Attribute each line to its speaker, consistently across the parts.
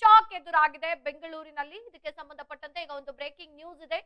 Speaker 1: Shock ಎದುರಾಗಿದೆ ಬೆಂಗಳೂರಿನಲ್ಲಿ. ಇದಕ್ಕೆ ಸಂಬಂಧಪಟ್ಟಂತೆ ಈಗ ಒಂದು ಬ್ರೇಕಿಂಗ್ ನ್ಯೂಸ್ ಇದೆ.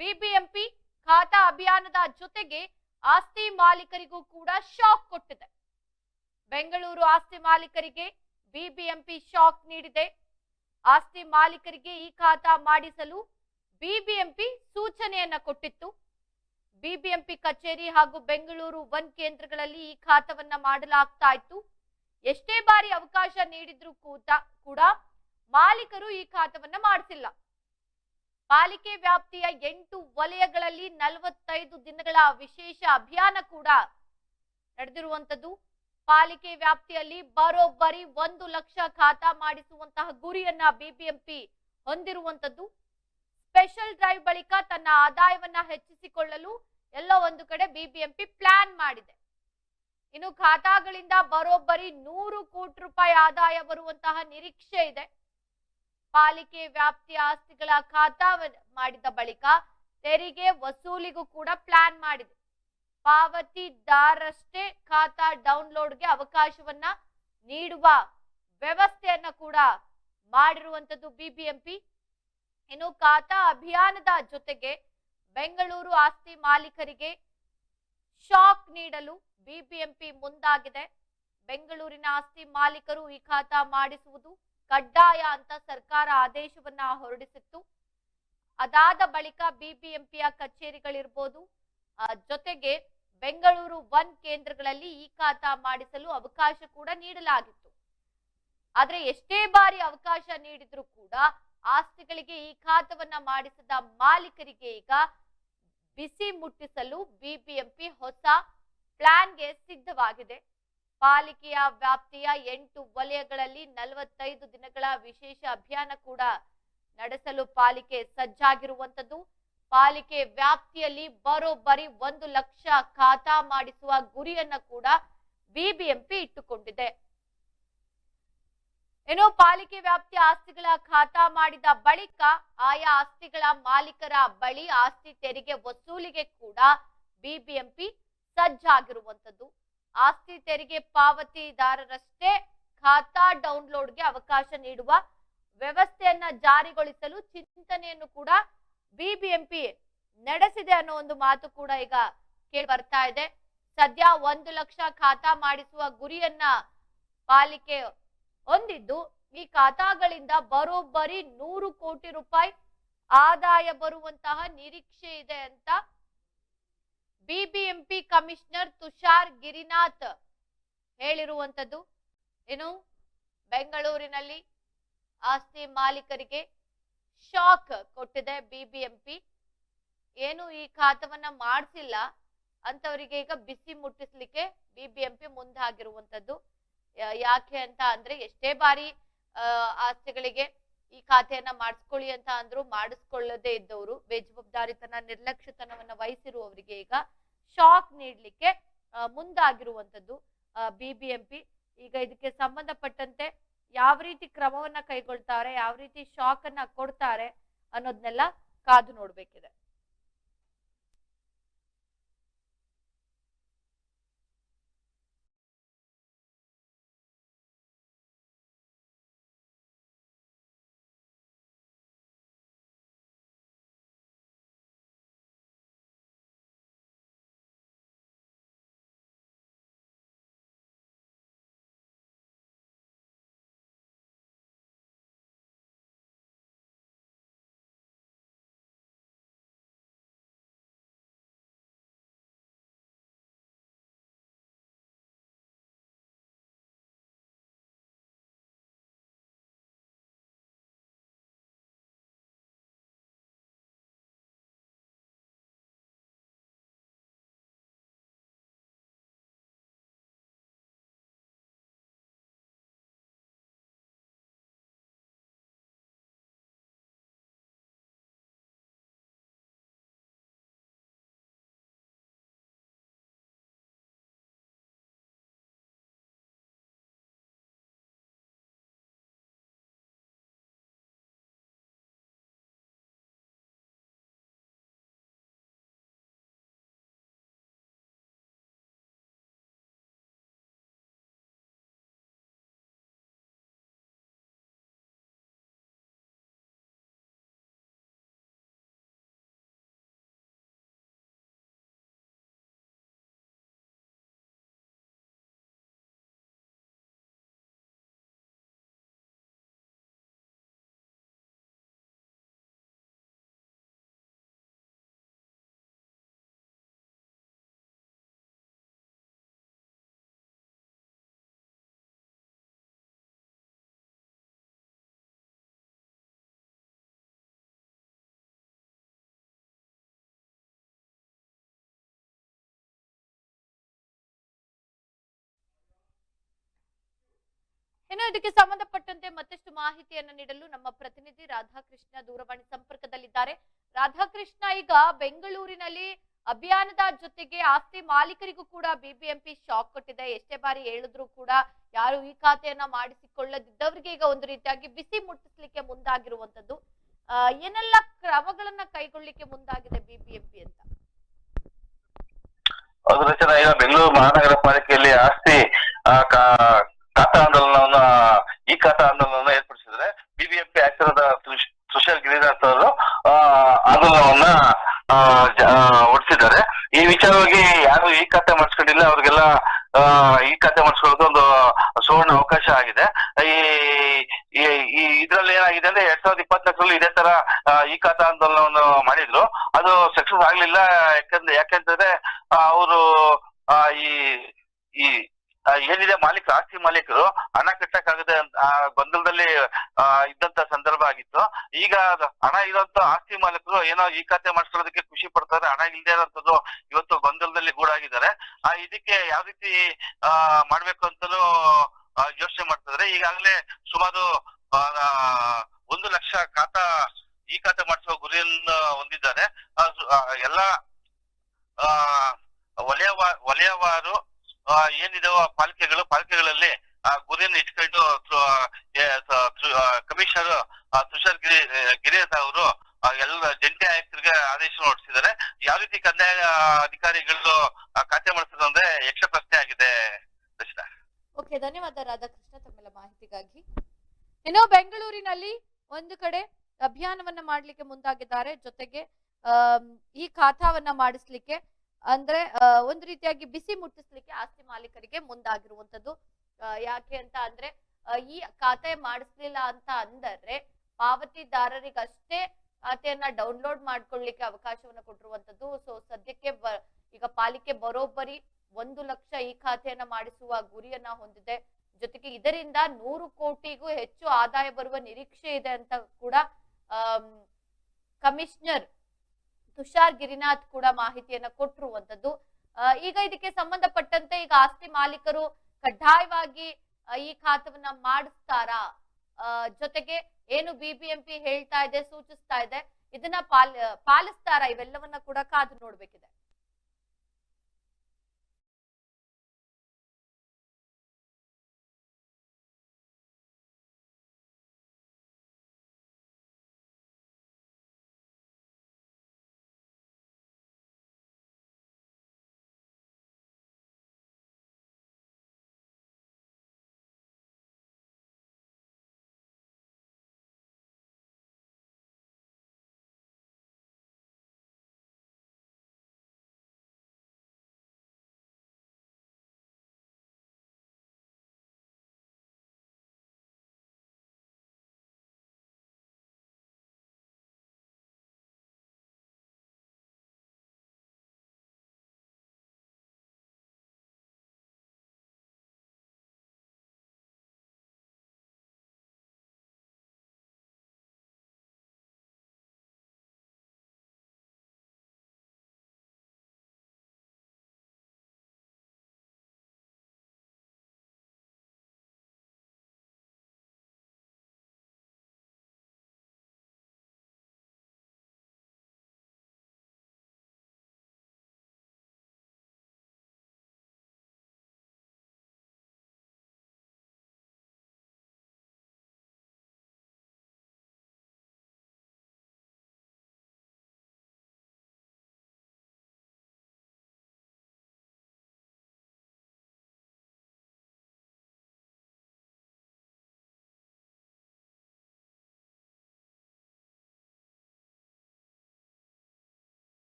Speaker 1: ಬಿಬಿಎಂಪಿ ಖಾತಾ ಅಭಿಯಾನದ ಜೊತೆಗೆ ಆಸ್ತಿ ಮಾಲೀಕರಿಗೂ ಕೂಡ ಶಾಕ್ ಕೊಟ್ಟಿದೆ. ಬೆಂಗಳೂರು ಆಸ್ತಿ ಮಾಲೀಕರಿಗೆ ಬಿಬಿಎಂಪಿ ಶಾಕ್ ನೀಡಿದೆ. ಆಸ್ತಿ ಮಾಲೀಕರಿಗೆ ಈ ಖಾತಾ ಮಾಡಿಸಲು ಬಿಬಿಎಂಪಿ ಸೂಚನೆಯನ್ನ ಕೊಟ್ಟಿತ್ತು. ಬಿಬಿಎಂಪಿ ಕಚೇರಿ ಹಾಗೂ ಬೆಂಗಳೂರು ಒನ್ ಕೇಂದ್ರಗಳಲ್ಲಿ ಈ ಖಾತವನ್ನ ಮಾಡಲಾಗ್ತಾ ಇತ್ತು. ಎಷ್ಟೇ ಬಾರಿ ಅವಕಾಶ ನೀಡಿದ್ರು ಕೂತ ಕೂಡ ಮಾಲೀಕರು ಈ ಖಾತವನ್ನ ಮಾಡಿಸಿಲ್ಲ. ಪಾಲಿಕೆ ವ್ಯಾಪ್ತಿಯ ಎಂಟು ವಲಯಗಳಲ್ಲಿ ನಲವತ್ತೈದು ದಿನಗಳ ವಿಶೇಷ ಅಭಿಯಾನ ಕೂಡ ನಡೆದಿರುವಂತದ್ದು ಪಾಲಿಕೆ ವ್ಯಾಪ್ತಿಯಲ್ಲಿ ಬರೋಬ್ಬರಿ ಒಂದು ಲಕ್ಷ ಖಾತಾ ಮಾಡಿಸುವಂತಹ ಗುರಿಯನ್ನ ಬಿಬಿಎಂಪಿ ಹೊಂದಿರುವಂತದ್ದು ಸ್ಪೆಷಲ್ ಡ್ರೈವ್ ಬಳಿಕ ತನ್ನ ಆದಾಯವನ್ನ ಹೆಚ್ಚಿಸಿಕೊಳ್ಳಲು ಎಲ್ಲ ಒಂದು ಕಡೆ ಬಿಬಿಎಂಪಿ ಪ್ಲಾನ್ ಮಾಡಿದೆ. ಇನ್ನು ಖಾತಾಗಳಿಂದ ಬರೋಬ್ಬರಿ ನೂರು ಕೋಟಿ ರೂಪಾಯಿ ಆದಾಯ ಬರುವಂತಹ ನಿರೀಕ್ಷೆ ಇದೆ. ಪಾಲಿಕೆ ವ್ಯಾಪ್ತಿ ಆಸ್ತಿಗಳ ಖಾತಾ ಮಾಡಿದ ಬಳಿಕ ತೆರಿಗೆ ವಸೂಲಿಗೂ ಕೂಡ ಪ್ಲಾನ್ ಮಾಡಿದೆ. ಪಾವತಿದಾರಷ್ಟೇ ಖಾತಾ ಡೌನ್ಲೋಡ್ಗೆ ಅವಕಾಶವನ್ನ ನೀಡುವ ವ್ಯವಸ್ಥೆಯನ್ನ ಕೂಡ ಮಾಡಿರುವಂತದ್ದು ಬಿಬಿಎಂಪಿ ಇನ್ನು ಖಾತಾ ಅಭಿಯಾನದ ಜೊತೆಗೆ ಬೆಂಗಳೂರು ಆಸ್ತಿ ಮಾಲೀಕರಿಗೆ ಶಾಕ್ ನೀಡಲು ಬಿಬಿಎಂಪಿ ಮುಂದಾಗಿದೆ. ಬೆಂಗಳೂರಿನ ಆಸ್ತಿ ಮಾಲೀಕರು ಈ ಖಾತಾ ಮಾಡಿಸುವುದು ಕಡ್ಡಾಯ ಅಂತ ಸರ್ಕಾರ ಆದೇಶವನ್ನ ಹೊರಡಿಸಿತ್ತು. ಅದಾದ ಬಳಿಕ ಬಿಬಿಎಂಪಿಯ ಕಚೇರಿಗಳಿರ್ಬೋದು ಜೊತೆಗೆ ಬೆಂಗಳೂರು ಒನ್ ಕೇಂದ್ರಗಳಲ್ಲಿ ಈ ಖಾತಾ ಮಾಡಿಸಲು ಅವಕಾಶ ಕೂಡ ನೀಡಲಾಗಿತ್ತು. ಆದ್ರೆ ಎಷ್ಟೇ ಬಾರಿ ಅವಕಾಶ ನೀಡಿದ್ರು ಕೂಡ ಆಸ್ತಿಗಳಿಗೆ ಈ ಖಾತವನ್ನ ಮಾಡಿಸಿದ ಮಾಲೀಕರಿಗೆ ಈಗ ಬಿಸಿ ಮುಟ್ಟಿಸಲು ಬಿಬಿಎಂಪಿ ಹೊಸ ಪ್ಲಾನ್ಗೆ ಸಿದ್ಧವಾಗಿದೆ. ಪಾಲಿಕೆಯ ವ್ಯಾಪ್ತಿಯ ಎಂಟು ವಲಯಗಳಲ್ಲಿ ನಲವತ್ತೈದು ದಿನಗಳ ವಿಶೇಷ ಅಭಿಯಾನ ಕೂಡ ನಡೆಸಲು ಪಾಲಿಕೆ ಸಜ್ಜಾಗಿರುವಂತದ್ದು ಪಾಲಿಕೆ ವ್ಯಾಪ್ತಿಯಲ್ಲಿ ಬರೋಬ್ಬರಿ ಒಂದು ಲಕ್ಷ ಖಾತಾ ಮಾಡಿಸುವ ಗುರಿಯನ್ನ ಕೂಡ ಬಿಬಿಎಂಪಿ ಇಟ್ಟುಕೊಂಡಿದೆ. ಇನ್ನು ಪಾಲಿಕೆ ವ್ಯಾಪ್ತಿಯ ಆಸ್ತಿಗಳ ಖಾತಾ ಮಾಡಿದ ಬಳಿಕ ಆಯಾ ಆಸ್ತಿಗಳ ಮಾಲೀಕರ ಬಳಿ ಆಸ್ತಿ ತೆರಿಗೆ ವಸೂಲಿಗೆ ಕೂಡ ಬಿಬಿಎಂಪಿ ಸಜ್ಜಾಗಿರುವಂತದ್ದು ಆಸ್ತಿ ತೆರಿಗೆ ಪಾವತಿದಾರರಷ್ಟೇ ಖಾತಾ ಡೌನ್ಲೋಡ್ಗೆ ಅವಕಾಶ ನೀಡುವ ವ್ಯವಸ್ಥೆಯನ್ನ ಜಾರಿಗೊಳಿಸಲು ಚಿಂತನೆಯನ್ನು ಕೂಡ ಬಿಬಿಎಂಪಿ ನಡೆಸಿದೆ ಅನ್ನೋ ಒಂದು ಮಾತು ಕೂಡ ಈಗ ಕೇಳಿ ಬರ್ತಾ ಇದೆ. ಸದ್ಯ ಒಂದು ಲಕ್ಷ ಖಾತಾ ಮಾಡಿಸುವ ಗುರಿಯನ್ನ ಪಾಲಿಕೆ ಹೊಂದಿದ್ದು ಈ ಖಾತಾಗಳಿಂದ ಬರೋಬ್ಬರಿ ನೂರು ಕೋಟಿ ರೂಪಾಯಿ ಆದಾಯ ಬರುವಂತಹ ನಿರೀಕ್ಷೆ ಇದೆ ಅಂತ ಬಿಬಿಎಂಪಿ ಕಮಿಷನರ್ ತುಷಾರ್ ಗಿರಿನಾಥ್ ಹೇಳಿರುವಂತದ್ದು ಏನು ಬೆಂಗಳೂರಿನಲ್ಲಿ ಆಸ್ತಿ ಮಾಲೀಕರಿಗೆ ಶಾಕ್ ಕೊಟ್ಟಿದೆ ಬಿಬಿಎಂಪಿ. ಏನು ಈ ಖಾತವನ್ನ ಮಾಡಿಸಿಲ್ಲ ಅಂತವರಿಗೆ ಈಗ ಬಿಸಿ ಮುಟ್ಟಿಸ್ಲಿಕ್ಕೆ ಬಿಬಿಎಂಪಿ ಮುಂದಾಗಿರುವಂತದ್ದು ಯಾಕೆ ಅಂತ ಅಂದ್ರೆ ಎಷ್ಟೇ ಬಾರಿ ಆಸ್ತಿಗಳಿಗೆ ಈ ಖಾತೆಯನ್ನ ಮಾಡಿಸ್ಕೊಳ್ಳಿ ಅಂತ ಅಂದ್ರು ಮಾಡಿಸ್ಕೊಳ್ಳದೆ ಇದ್ದವರು, ಬೇಜವಾಬ್ದಾರಿತನ, ನಿರ್ಲಕ್ಷ್ಯತನವನ್ನ ವಹಿಸಿರುವವರಿಗೆ ಈಗ ಶಾಕ್ ನೀಡ್ಲಿಕ್ಕೆ ಮುಂದಾಗಿರುವಂತದ್ದು ಬಿಬಿಎಂಪಿ ಈಗ ಇದಕ್ಕೆ ಸಂಬಂಧಪಟ್ಟಂತೆ ಯಾವ ರೀತಿ ಕ್ರಮವನ್ನ ಕೈಗೊಳ್ತಾರೆ, ಯಾವ ರೀತಿ ಶಾಕ್ ಅನ್ನ ಕೊಡ್ತಾರೆ ಅನ್ನೋದನ್ನೆಲ್ಲ ಕಾದು ನೋಡ್ಬೇಕಿದೆ. ಇನ್ನು ಇದಕ್ಕೆ ಸಂಬಂಧಪಟ್ಟಂತೆ ಮತ್ತಷ್ಟು ಮಾಹಿತಿಯನ್ನು ನೀಡಲು ನಮ್ಮ ಪ್ರತಿನಿಧಿ ರಾಧಾಕೃಷ್ಣ ದೂರವಾಣಿ ಸಂಪರ್ಕದಲ್ಲಿದ್ದಾರೆ. ರಾಧಾಕೃಷ್ಣ, ಈಗ ಬೆಂಗಳೂರಿನಲ್ಲಿ ಅಭಿಯಾನದ ಜೊತೆಗೆ ಆಸ್ತಿ ಮಾಲೀಕರಿಗೂ ಕೂಡ ಬಿಬಿಎಂಪಿ ಶಾಕ್ ಕೊಟ್ಟಿದೆ. ಎಷ್ಟೇ ಬಾರಿ ಹೇಳಿದ್ರು ಕೂಡ ಯಾರು ಈ ಖಾತೆಯನ್ನ ಮಾಡಿಸಿಕೊಳ್ಳದಿದ್ದವರಿಗೆ ಈಗ ಒಂದು ರೀತಿಯಾಗಿ ಬಿಸಿ ಮುಟ್ಟಿಸ್ಲಿಕ್ಕೆ ಮುಂದಾಗಿರುವಂತದ್ದು ಏನೆಲ್ಲ ಕ್ರಮಗಳನ್ನ ಕೈಗೊಳ್ಳಿಕ್ಕೆ ಮುಂದಾಗಿದೆ ಬಿಬಿಎಂಪಿ ಅಂತ?
Speaker 2: ಬೆಂಗಳೂರು ಮಹಾನಗರ ಪಾಲಿಕೆಯಲ್ಲಿ ಆಸ್ತಿ ಆ, ಕಾ- ಖಾತಾ ಆಂದೋಲನವನ್ನ ಈ ಖಾತಾ ಆಂದೋಲನವನ್ನ ಏರ್ಪಡಿಸಿದ್ರೆ ಬಿಬಿಎಂಪಿ ಆಯುಕ್ತರಾದ ಸುಶೀಲ್ ಗಿರಿನಾಥ್ ಅವರು ಆಂದೋಲನವನ್ನ ಜ- ಈ ವಿಚಾರವಾಗಿ ಯಾರು ಈ ಖಾತೆ ಮಾಡಿಸ್ಕೊಂಡಿಲ್ಲ ಅವ್ರಿಗೆಲ್ಲ ಈ ಖಾತೆ ಮಾಡಿಸ್ಕೊಳ್ಳೋದು ಒಂದು ಸುವರ್ಣ ಅವಕಾಶ ಆಗಿದೆ. ಈ ಇದ್ರಲ್ಲಿ ಏನಾಗಿದೆ ಅಂದ್ರೆ ಎರಡ್ ಸಾವಿರದ ಇಪ್ಪತ್ನಾಲ್ಕರಲ್ಲಿ ಇದೇ ತರ ಈ ಖಾತಾ ಆಂದೋಲನವನ್ನು ಮಾಡಿದ್ರು. ಅದು ಸಕ್ಸಸ್ ಆಗ್ಲಿಲ್ಲ ಯಾಕಂದ್ರೆ ಯಾಕೆಂತಂದ್ರೆ ಅವರು ಈ ಏನಿದೆ ಆಸ್ತಿ ಮಾಲೀಕರು ಹಣ ಕಟ್ಟಕ್ಕಾಗದೆ ಗೊಂದಲದಲ್ಲಿ ಇದ್ದಂತ ಸಂದರ್ಭ ಆಗಿತ್ತು. ಈಗ ಹಣ ಇರೋಂತ ಆಸ್ತಿ ಮಾಲೀಕರು ಏನೋ ಈ ಖಾತೆ ಮಾಡಿಸ್ಕೊಳ್ಳೋದಕ್ಕೆ ಖುಷಿ ಪಡ್ತಾರೆ, ಹಣ ಇಲ್ಲದೆ ಇರೋಂಥದ್ದು ಇವತ್ತು ಗೊಂದಲದಲ್ಲಿ ಗೂಡಾಗಿದ್ದಾರೆ. ಆ, ಇದಕ್ಕೆ ಯಾವ ರೀತಿ, ಆ, ಮಾಡ್ಬೇಕು ಅಂತಲೂ ಯೋಚನೆ ಮಾಡ್ತಿದ್ರೆ ಈಗಾಗಲೇ ಸುಮಾರು ಒಂದು ಲಕ್ಷ ಖಾತಾ, ಈ ಖಾತೆ ಮಾಡಿಸುವ ಗುರಿಯನ್ನು ಹೊಂದಿದ್ದಾರೆ. ಎಲ್ಲ ವಲಯವಾ, ವಲಯವಾರು ಏನಿದಾವ ಪಾಲಿಕೆಗಳು, ಪಾಲಿಕೆಗಳಲ್ಲಿ ಆ ಗುರಿಯನ್ನು ಇಟ್ಕೊಂಡು ಕಮಿಷನರ್ ತುಷಾರ್ ಗಿರಿ ಗಿರಿನಾಥ್ ಅವರು ಎಲ್ಲ ಜಂಟಿ ಆಯುಕ್ತರಿಗೆ ಆದೇಶ ಹೊರಡಿಸಿದ್ದಾರೆ. ಯಾವ ರೀತಿ ಕಂದಾಯ ಅಧಿಕಾರಿಗಳು ಖಾತೆ ಮಾಡಿಸಿದ್ರು ಅಂದ್ರೆ ಯಕ್ಷ ಪ್ರಶ್ನೆ ಆಗಿದೆ
Speaker 1: ಓಕೆ, ಧನ್ಯವಾದ ರಾಧಾಕೃಷ್ಣ ತಮ್ಮೆಲ್ಲ ಮಾಹಿತಿಗಾಗಿ. ಇನ್ನು ಬೆಂಗಳೂರಿನಲ್ಲಿ ಒಂದು ಕಡೆ ಅಭಿಯಾನವನ್ನ ಮಾಡ್ಲಿಕ್ಕೆ ಮುಂದಾಗಿದ್ದಾರೆ. ಜೊತೆಗೆ ಈ ಖಾತಾವನ್ನ ಮಾಡಿಸ್ಲಿಕ್ಕೆ ಅಂದ್ರೆ ಒಂದು ರೀತಿಯಾಗಿ ಬಿಸಿ ಮುಟ್ಟಿಸ್ಲಿಕ್ಕೆ ಆಸ್ತಿ ಮಾಲೀಕರಿಗೆ ಮುಂದಾಗಿರುವಂತದ್ದು ಯಾಕೆ ಅಂತ ಅಂದ್ರೆ ಈ ಖಾತೆ ಮಾಡಿಸ್ಲಿಲ್ಲ ಅಂತ ಅಂದರೆ ಪಾವತಿದಾರರಿಗಷ್ಟೇ ಖಾತೆಯನ್ನ ಡೌನ್ಲೋಡ್ ಮಾಡ್ಕೊಳ್ಲಿಕ್ಕೆ ಅವಕಾಶವನ್ನ ಕೊಟ್ಟಿರುವಂತದ್ದು ಸೊ ಸದ್ಯಕ್ಕೆ ಈಗ ಪಾಲಿಕೆ ಬರೋಬ್ಬರಿ ಒಂದು ಲಕ್ಷ ಈ ಖಾತೆಯನ್ನ ಮಾಡಿಸುವ ಗುರಿಯನ್ನ ಹೊಂದಿದೆ. ಜೊತೆಗೆ ಇದರಿಂದ ನೂರು ಕೋಟಿಗೂ ಹೆಚ್ಚು ಆದಾಯ ಬರುವ ನಿರೀಕ್ಷೆ ಇದೆ ಅಂತ ಕೂಡ ಕಮಿಷನರ್ ತುಷಾರ್ ಗಿರಿನಾಥ್ ಕೂಡ ಮಾಹಿತಿಯನ್ನ ಕೊಟ್ಟಿರುವಂತದ್ದು. ಈಗ ಇದಕ್ಕೆ ಸಂಬಂಧಪಟ್ಟಂತೆ ಈಗ ಆಸ್ತಿ ಮಾಲೀಕರು ಕಡ್ಡಾಯವಾಗಿ ಈ ಖಾತವನ್ನ ಮಾಡಿಸ್ತಾರಾ? ಜೊತೆಗೆ ಏನು ಬಿಬಿಎಂಪಿ ಹೇಳ್ತಾ ಇದೆ, ಸೂಚಿಸ್ತಾ ಇದೆ, ಇದನ್ನ ಪಾಲ್, ಪಾಲಿಸ್ತಾರಾ? ಇವೆಲ್ಲವನ್ನ ಕೂಡ ಕಾದು ನೋಡ್ಬೇಕಿದೆ.